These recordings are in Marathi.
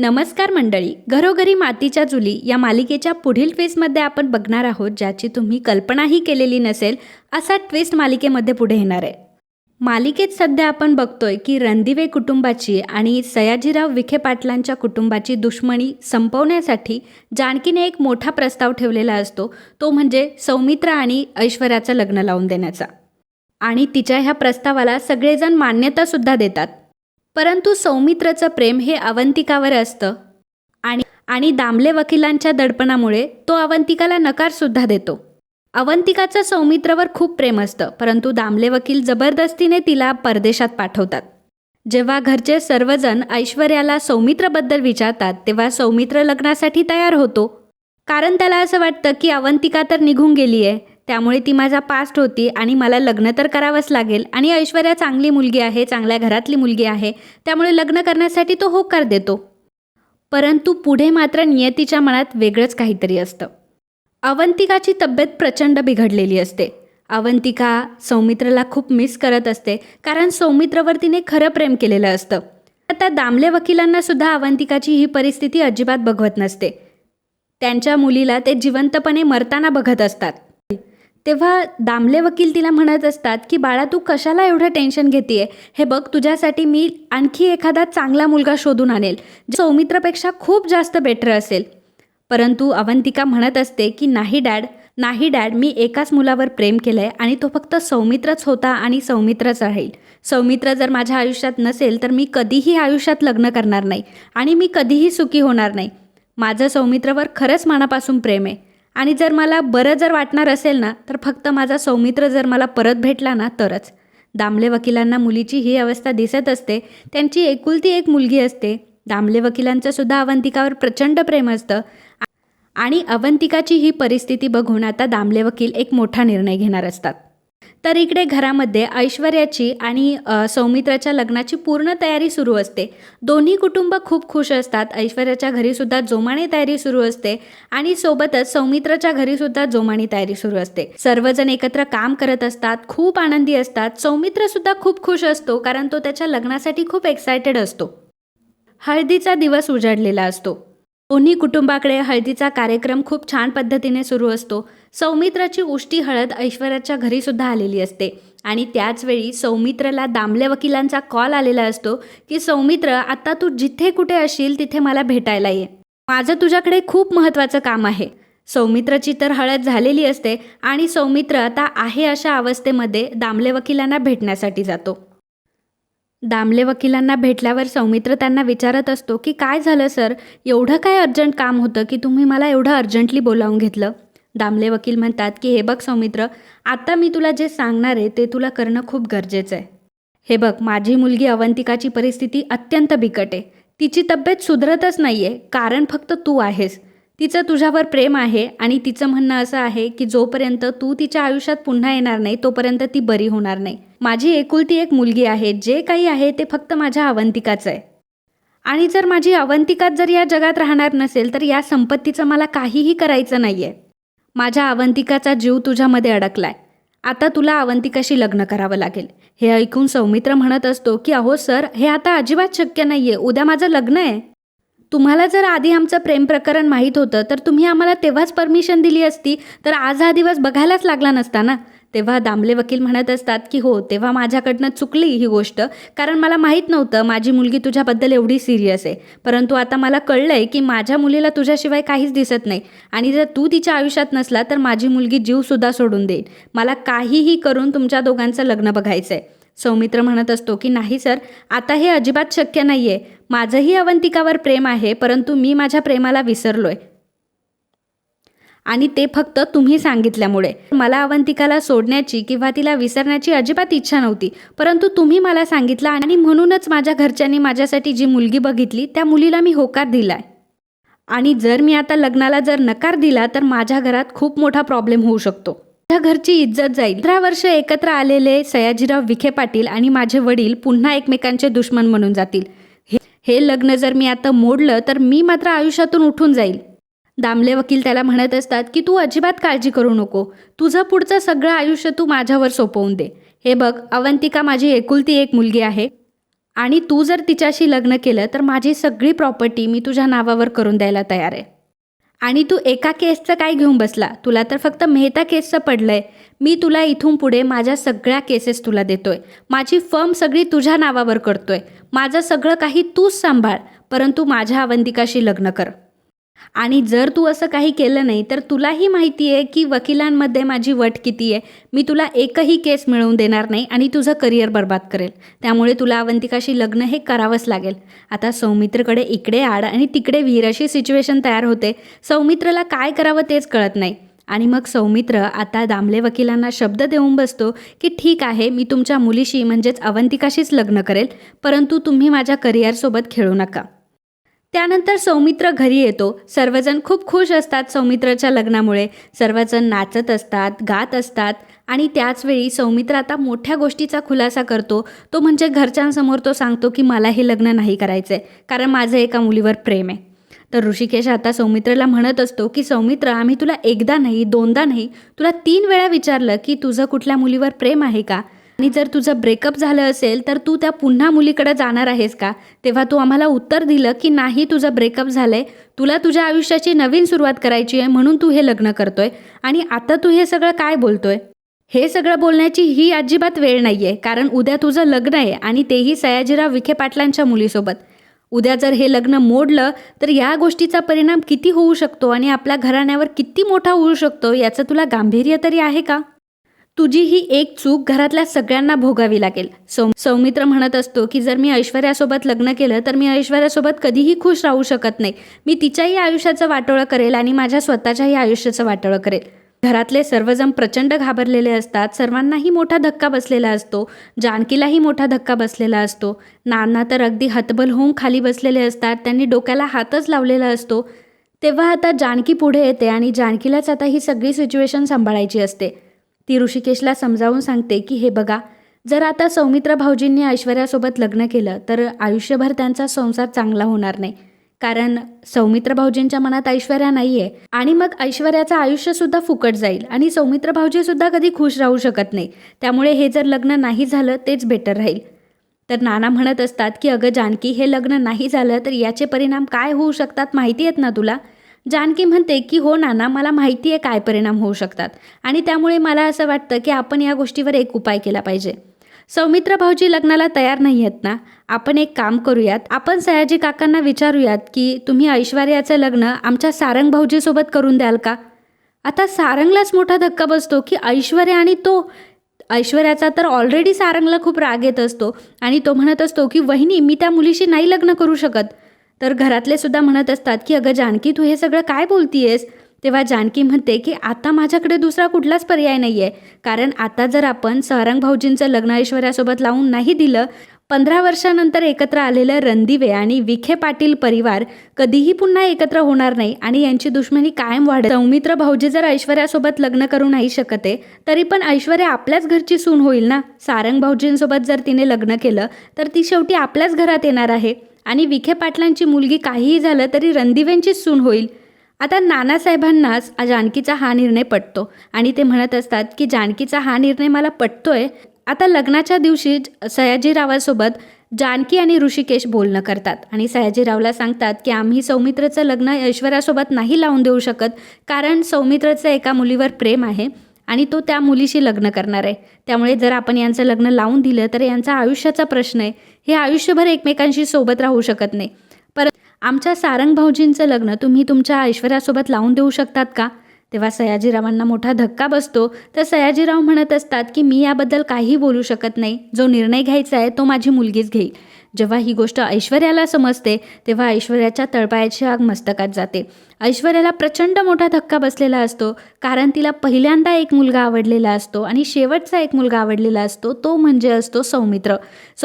नमस्कार मंडळी घरोघरी मातीच्या चुली या मालिकेच्या पुढील ट्विस्टमध्ये आपण बघणार आहोत ज्याची तुम्ही कल्पनाही केलेली नसेल असा ट्विस्ट मालिकेमध्ये पुढे येणार आहे. मालिकेत सध्या आपण बघतोय की रणदिवे कुटुंबाची आणि सयाजीराव विखे पाटलांच्या कुटुंबाची दुश्मनी संपवण्यासाठी जानकीने एक मोठा प्रस्ताव ठेवलेला असतो तो म्हणजे सौमित्रा आणि ऐश्वर्याचं लग्न लावून देण्याचा. आणि तिच्या ह्या प्रस्तावाला सगळेजण मान्यतासुद्धा देतात. परंतु सौमित्रचं प्रेम हे अवंतिकावर असतं. आणि आणि दामले वकिलांच्या दडपणामुळे तो अवंतिकाला नकारसुद्धा देतो. अवंतिकाचं सौमित्रवर खूप प्रेम असतं परंतु दामले वकील जबरदस्तीने तिला परदेशात पाठवतात. जेव्हा घरचे सर्वजण ऐश्वर्याला सौमित्रबद्दल विचारतात तेव्हा सौमित्र लग्नासाठी तयार होतो. कारण त्याला असं वाटतं की अवंतिका तर निघून गेली आहे त्यामुळे ती माझा पास्ट होती आणि मला लग्न तर करावंच लागेल. आणि ऐश्वर्या चांगली मुलगी आहे चांगल्या घरातली मुलगी आहे. त्यामुळे लग्न करण्यासाठी तो होकार देतो. परंतु पुढे मात्र नियतीच्या मनात वेगळंच काहीतरी असतं. अवंतिकाची तब्येत प्रचंड बिघडलेली असते. अवंतिका सौमित्रला खूप मिस करत असते कारण सौमित्रवर तिने खरं प्रेम केलेलं असतं. आता दामले वकिलांना सुद्धा अवंतिकाची ही परिस्थिती अजिबात बघवत नसते. त्यांच्या मुलीला ते जिवंतपणे मरताना बघत असतात. तेव्हा दामले वकील तिला म्हणत असतात की बाळा तू कशाला एवढं टेन्शन घेते हे बघ तुझ्यासाठी मी आणखी एखादा चांगला मुलगा शोधून आणेल जो सौमित्रपेक्षा खूप जास्त बेटर असेल. परंतु अवंतिका म्हणत असते की नाही डॅड नाही डॅड मी एकाच मुलावर प्रेम केलं आहे आणि तो फक्त सौमित्रच होता आणि सौमित्रच राहील. सौमित्र जर माझ्या आयुष्यात नसेल तर मी कधीही आयुष्यात लग्न करणार नाही आणि मी कधीही सुखी होणार नाही. माझं सौमित्रवर खरंच मनापासून प्रेम आहे. आणि जर मला बरं जर वाटणार असेल ना तर फक्त माझा सौमित्र जर मला परत भेटला ना तरच. दामले वकिलांना मुलीची ही अवस्था दिसत असते. त्यांची एकुलती एक मुलगी असते. दामले वकिलांचंसुद्धा अवंतिकावर प्रचंड प्रेम असतं. आणि अवंतिकाची ही परिस्थिती बघून आता दामले वकील एक मोठा निर्णय घेणार असतात. तर इकडे घरामध्ये ऐश्वर्याची आणि सौमित्राच्या लग्नाची पूर्ण तयारी सुरू असते. दोन्ही कुटुंब खूप खुश असतात. ऐश्वर्याच्या घरीसुद्धा जोमाने तयारी सुरू असते आणि सोबतच सौमित्राच्या घरीसुद्धा जोमाने तयारी सुरू असते. सर्वजण एकत्र काम करत असतात खूप आनंदी असतात. सौमित्रसुद्धा खूप खुश असतो कारण तो त्याच्या लग्नासाठी खूप एक्सायटेड असतो. हळदीचा दिवस उजाडलेला असतो. दोन्ही कुटुंबाकडे हळदीचा कार्यक्रम खूप छान पद्धतीने सुरू असतो. सौमित्राची उष्टी हळद ऐश्वर्याच्या घरी सुद्धा आलेली असते. आणि त्याचवेळी सौमित्रला दामले वकिलांचा कॉल आलेला असतो की सौमित्र आता तू जिथे कुठे असशील तिथे मला भेटायला ये. माझं तुझ्याकडे खूप महत्त्वाचं काम आहे. सौमित्रची तर हळद झालेली असते आणि सौमित्र आता आहे अशा अवस्थेमध्ये दामले वकिलांना भेटण्यासाठी जातो. दामले वकिलांना भेटल्यावर सौमित्र त्यांना विचारत असतो की काय झालं सर? एवढं काय अर्जंट काम होतं की तुम्ही मला एवढं अर्जंटली बोलावून घेतलं? दामले वकील म्हणतात की हे बघ सौमित्र आता मी तुला जे सांगणार आहे ते तुला करणं खूप गरजेचं आहे. हे बघ माझी मुलगी अवंतिकाची परिस्थिती अत्यंत बिकट आहे. तिची तब्येत सुधरतच नाही आहे कारण फक्त तू आहेस. तिचं तुझ्यावर प्रेम आहे आणि तिचं म्हणणं असं आहे की जोपर्यंत तू तिच्या आयुष्यात पुन्हा येणार नाही तोपर्यंत ती बरी होणार नाही. माझी एकुलती एक मुलगी आहे जे काही आहे ते फक्त माझ्या अवंतिकाचं आहे. आणि जर माझी अवंतिकाच जर या जगात राहणार नसेल तर या संपत्तीचं मला काहीही करायचं नाही आहे माझ्या अवंतिकाचा जीव तुझ्यामध्ये अडकलाय. आता तुला अवंतिकाशी लग्न करावं लागेल. हे ऐकून सौमित्र म्हणत असतो की अहो सर हे आता अजिबात शक्य नाही आहे उद्या माझं लग्न आहे. तुम्हाला जर आधी आमचं प्रेम प्रकरण माहीत होतं तर तुम्ही आम्हाला तेव्हाच परमिशन दिली असती. तर आज हा दिवस बघायलाच लागला नसता ना? तेव्हा दामले वकील म्हणत असतात की हो तेव्हा माझ्याकडनं चुकली ही गोष्ट. कारण मला माहीत नव्हतं माझी मुलगी तुझ्याबद्दल एवढी सिरियस आहे. परंतु आता मला कळलं आहे की माझ्या मुलीला तुझ्याशिवाय काहीच दिसत नाही. आणि जर तू तिच्या आयुष्यात नसला तर माझी मुलगी जीवसुद्धा सोडून देईल. मला काहीही करून तुमच्या दोघांचं लग्न बघायचं आहे सौमित्र म्हणत असतो की नाही सर. आता हे अजिबात शक्य नाही आहे माझंही अवंतिकावर प्रेम आहे परंतु मी माझ्या प्रेमाला विसरलो आहे आणि ते फक्त तुम्ही सांगितल्यामुळे. मला अवंतिकाला सोडण्याची किंवा तिला विसरण्याची अजिबात इच्छा नव्हती परंतु तुम्ही मला सांगितलं आणि म्हणूनच माझ्या घरच्यांनी माझ्यासाठी जी मुलगी बघितली त्या मुलीला मी होकार दिलाय. आणि जर मी आता लग्नाला जर नकार दिला तर माझ्या घरात खूप मोठा प्रॉब्लेम होऊ शकतो. माझ्या घरची इज्जत जाईल. पंधरा वर्ष एकत्र आलेले सयाजीराव विखे पाटील आणि माझे वडील पुन्हा एकमेकांचे दुश्मन म्हणून जातील. हे हे लग्न जर मी आता मोडलं तर मी मात्र आयुष्यातून उठून जाईल. दामले वकील त्याला म्हणत असतात की तू अजिबात काळजी करू नको. तुझं पुढचं सगळं आयुष्य तू माझ्यावर सोपवून दे. हे बघ अवंतिका माझी एकुलती एक मुलगी आहे. आणि तू जर तिच्याशी लग्न केलं तर माझी सगळी प्रॉपर्टी मी तुझ्या नावावर करून द्यायला तयार आहे. आणि तू एका केसचं काय घेऊन बसला? तुला तर फक्त मेहता केसचं पडलं आहे मी तुला इथून पुढे माझ्या सगळ्या केसेस तुला देतोय. माझी फर्म सगळी तुझ्या नावावर करतोय. माझं सगळं काही तूच सांभाळ. परंतु माझ्या अवंतिकाशी लग्न कर. आणि जर तू असं काही केलं नाही तर तुलाही माहिती आहे की वकिलांमध्ये माझी वट किती आहे. मी तुला एकही केस मिळवून देणार नाही आणि तुझं करिअर बर्बाद करेल. त्यामुळे तुला अवंतिकाशी लग्न हे करावंच लागेल. आता सौमित्रकडे इकडे आड आणि तिकडे विहीर अशी सिच्युएशन तयार होते. सौमित्रला काय करावं तेच कळत नाही. आणि मग सौमित्र आता दामले वकिलांना शब्द देऊन बसतो की ठीक आहे मी तुमच्या मुलीशी म्हणजेच अवंतिकाशीच लग्न करेल परंतु तुम्ही माझ्या करिअरसोबत खेळू नका. त्यानंतर सौमित्र घरी येतो. सर्वजण खूप खुश असतात सौमित्रच्या लग्नामुळे. सर्वजण नाचत असतात गात असतात आणि त्याचवेळी सौमित्र आता मोठ्या गोष्टीचा खुलासा करतो. तो म्हणजे घरच्यांसमोर तो सांगतो की मला हे लग्न नाही करायचं आहे कारण माझं एका मुलीवर प्रेम आहे. तर ऋषिकेश आता सौमित्रला म्हणत असतो की सौमित्र आम्ही तुला एकदा नाही दोनदा नाही तुला तीन वेळा विचारलं की तुझं कुठल्या मुलीवर प्रेम आहे का? आणि जर तुझं ब्रेकअप झालं असेल तर तू त्या पुन्हा मुलीकडे जाणार आहेस का? तेव्हा तू आम्हाला उत्तर दिलं की नाही तुझं ब्रेकअप झालंय. तुला तुझ्या आयुष्याची नवीन सुरुवात करायची आहे म्हणून तू हे लग्न करतोय. आणि आता तू हे सगळं काय बोलतोय? हे सगळं बोलण्याची ही अजिबात वेळ नाही आहे कारण उद्या तुझं लग्न आहे आणि तेही सयाजीराव विखे पाटलांच्या मुलीसोबत. उद्या जर हे लग्न मोडलं तर या गोष्टीचा परिणाम किती होऊ शकतो आणि आपल्या घराण्यावर किती मोठा होऊ शकतो याचं तुला गांभीर्य तरी आहे का? तुझी ही एक चूक घरातल्या सगळ्यांना भोगावी लागेल. सौ सौमित्र म्हणत असतो की जर मी ऐश्वर्यासोबत लग्न केलं तर मी ऐश्वर्यासोबत कधीही खुश राहू शकत नाही. मी तिच्याही आयुष्याचं वाटोळं करेल आणि माझ्या स्वतःच्याही आयुष्याचं वाटोळं करेल. घरातले सर्वजण प्रचंड घाबरलेले असतात. सर्वांनाही मोठा धक्का बसलेला असतो. जानकीलाही मोठा धक्का बसलेला असतो. नाना तर अगदी हतबल होऊन खाली बसलेले असतात. त्यांनी डोक्याला हातच लावलेला असतो. तेव्हा आता जानकी पुढे येते आणि जानकीलाच आता ही सगळी सिच्युएशन सांभाळायची असते. ती ऋषिकेशला समजावून सांगते की हे बघा जर आता सौमित्र भाऊजींनी ऐश्वर्यासोबत लग्न केलं तर आयुष्यभर त्यांचा संसार चांगला होणार नाही. कारण सौमित्र भाऊजींच्या मनात ऐश्वर्या नाही आहे आणि मग ऐश्वर्याचं आयुष्यसुद्धा फुकट जाईल आणि सौमित्र भाऊजीसुद्धा कधी खुश राहू शकत नाही. त्यामुळे हे जर लग्न नाही झालं तेच बेटर राहील. तर नाना म्हणत असतात की अगं जानकी हे लग्न नाही झालं तर याचे परिणाम काय होऊ शकतात माहिती आहेत ना तुला? जानकी म्हणते की हो नाना मला माहिती आहे काय परिणाम होऊ शकतात आणि त्यामुळे मला असं वाटतं की आपण या गोष्टीवर एक उपाय केला पाहिजे. सौमित्र भाऊजी लग्नाला तयार नाही आहेत ना? आपण एक काम करूयात. आपण सयाजी काकांना विचारूयात की तुम्ही ऐश्वर्याचं लग्न आमच्या सारंग भाऊजीसोबत करून द्याल का? आता सारंगलाच मोठा धक्का बसतो की ऐश्वर्या आणि तो ऐश्वर्याचा तर ऑलरेडी सारंगला खूप राग येत असतो आणि तो म्हणत असतो की वहिनी मी त्या मुलीशी नाही लग्न करू शकत. तर घरातले सुद्धा म्हणत असतात की अगं जानकी तू हे सगळं काय बोलतीयेस? तेव्हा जानकी म्हणते की आता माझ्याकडे दुसरा कुठलाच पर्याय नाही आहे कारण आता जर आपण सारंग भाऊजींचं लग्न ऐश्वर्यासोबत लावून नाही दिलं पंधरा वर्षानंतर एकत्र आलेलं रणदिवे आणि विखे पाटील परिवार कधीही पुन्हा एकत्र होणार नाही आणि यांची दुश्मनी कायम वाढत सौमित्र भाऊजी जर ऐश्वर्यासोबत लग्न करू नाही शकते तरी पण ऐश्वर्या आपल्याच घरची सून होईल ना? सारंग भाऊजींसोबत जर तिने लग्न केलं तर ती शेवटी आपल्याच घरात येणार आहे. आणि विखे पाटलांची मुलगी काहीही झालं तरी रणदिवेंचीच सून होईल. आता नानासाहेबांनाच जानकीचा हा निर्णय पटतो. आणि ते म्हणत असतात की जानकीचा हा निर्णय मला पटतोय. आता लग्नाच्या दिवशी सयाजीरावासोबत जानकी आणि ऋषिकेश बोलणं करतात आणि सयाजीरावला सांगतात की आम्ही सौमित्रचं लग्न ऐश्वर्यासोबत नाही लावून देऊ शकत. कारण सौमित्रचं एका मुलीवर प्रेम आहे. आणि तो त्या मुलीशी लग्न करणार आहे. त्यामुळे जर आपण यांचं लग्न लावून दिलं तर यांचा आयुष्याचा प्रश्न आहे. हे आयुष्यभर एकमेकांशी सोबत राहू शकत नाही. परत आमच्या सारंग भाऊजींचं लग्न तुम्ही तुमच्या ऐश्वर्यासोबत लावून देऊ शकतात का? तेव्हा सयाजीरावांना मोठा धक्का बसतो. तर सयाजीराव म्हणत असतात की मी याबद्दल काही बोलू शकत नाही. जो निर्णय घ्यायचा आहे तो माझी मुलगीच घेईल. जेव्हा ही गोष्ट ऐश्वर्याला समजते तेव्हा ऐश्वर्याच्या तळपायाची आग मस्तकात जाते. ऐश्वर्याला प्रचंड मोठा धक्का बसलेला असतो कारण तिला पहिल्यांदा एक मुलगा आवडलेला असतो आणि शेवटचा एक मुलगा आवडलेला असतो तो म्हणजे असतो सौमित्र.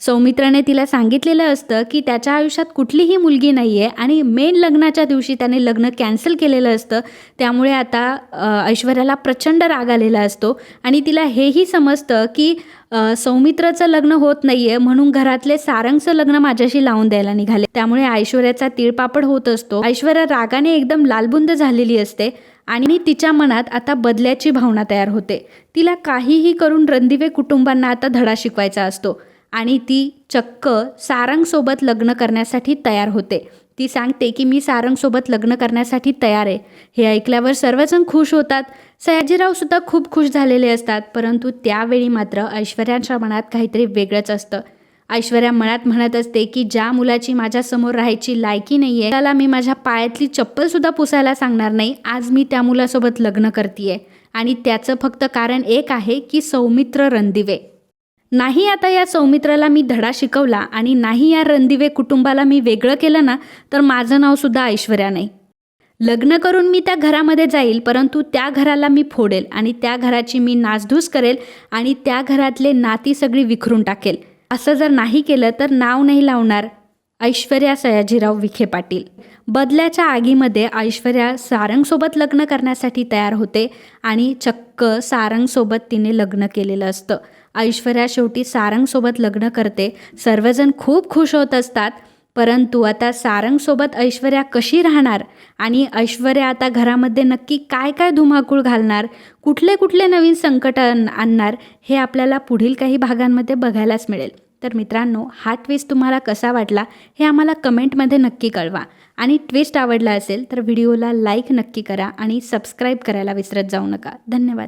सौमित्राने तिला सांगितलेलं असतं की त्याच्या आयुष्यात कुठलीही मुलगी नाही आहे आणि मेन लग्नाच्या दिवशी त्याने लग्न कॅन्सल केलेलं असतं त्यामुळे आता ऐश्वर्याला प्रचंड राग आलेला असतो आणि तिला हेही समजतं की सौमित्रचं लग्न होत नाहीये म्हणून घरातले सारंगचं लग्न माझ्याशी लावून द्यायला निघाले. त्यामुळे ऐश्वर्याचा तिळपापड होत असतो. ऐश्वर्या रागाने एकदम लालबुंद झालेली असते आणि तिच्या मनात आता बदल्याची भावना तयार होते. तिला काहीही करून रणदिवे कुटुंबांना आता धडा शिकवायचा असतो आणि ती चक्क सारंगसोबत लग्न करण्यासाठी तयार होते. ती सांगते की मी सारंगसोबत लग्न करण्यासाठी तयार आहे. हे ऐकल्यावर सर्वजण खुश होतात. सयाजीरावसुद्धा खूप खुश झालेले असतात परंतु त्यावेळी मात्र ऐश्वर्याच्या मनात काहीतरी वेगळंच असतं. ऐश्वर्या मनात म्हणत असते की ज्या मुलाची माझ्यासमोर राहायची लायकी नाही आहे त्याला मी माझ्या पायातली चप्पलसुद्धा पुसायला सांगणार नाही. आज मी त्या मुलासोबत लग्न करते आणि त्याचं फक्त कारण एक आहे की सौमित्र रणदिवे. नाही आता या सौमित्राला मी धडा शिकवला आणि नाही या रणदिवे कुटुंबाला मी वेगळं केलं ना तर माझं नावसुद्धा ऐश्वर्या नाही. लग्न करून मी त्या घरामध्ये जाईल परंतु त्या घराला मी फोडेल आणि त्या घराची मी नासधूस करेल आणि त्या घरातले नाती सगळी विखरून टाकेल. असं जर नाही केलं तर नाव नाही लावणार. ऐश्वर्या सयाजीराव विखे पाटील. बदल्याच्या आगीमध्ये ऐश्वर्या सारंगसोबत लग्न करण्यासाठी तयार होते आणि चक्क सारंगसोबत तिने लग्न केलेलं असतं. ऐश्वर्या शेवटी सारंगसोबत लग्न करते. सर्वजण खूप खुश होत असतात. परंतु आता सारंगसोबत ऐश्वर्या कशी राहणार? आणि ऐश्वर्या आता घरामध्ये नक्की काय काय धुमाकूळ घालणार? कुठले कुठले नवीन संकट आण- आणणार? हे आपल्याला पुढील काही भागांमध्ये बघायलाच मिळेल. तर मित्रांनो हा ट्विस्ट तुम्हाला कसा वाटला? हे आम्हाला कमेंटमध्ये नक्की कळवा. आणि ट्विस्ट आवडला असेल तर व्हिडिओला लाईक नक्की करा आणि सबस्क्राईब करायला विसरत जाऊ नका. धन्यवाद.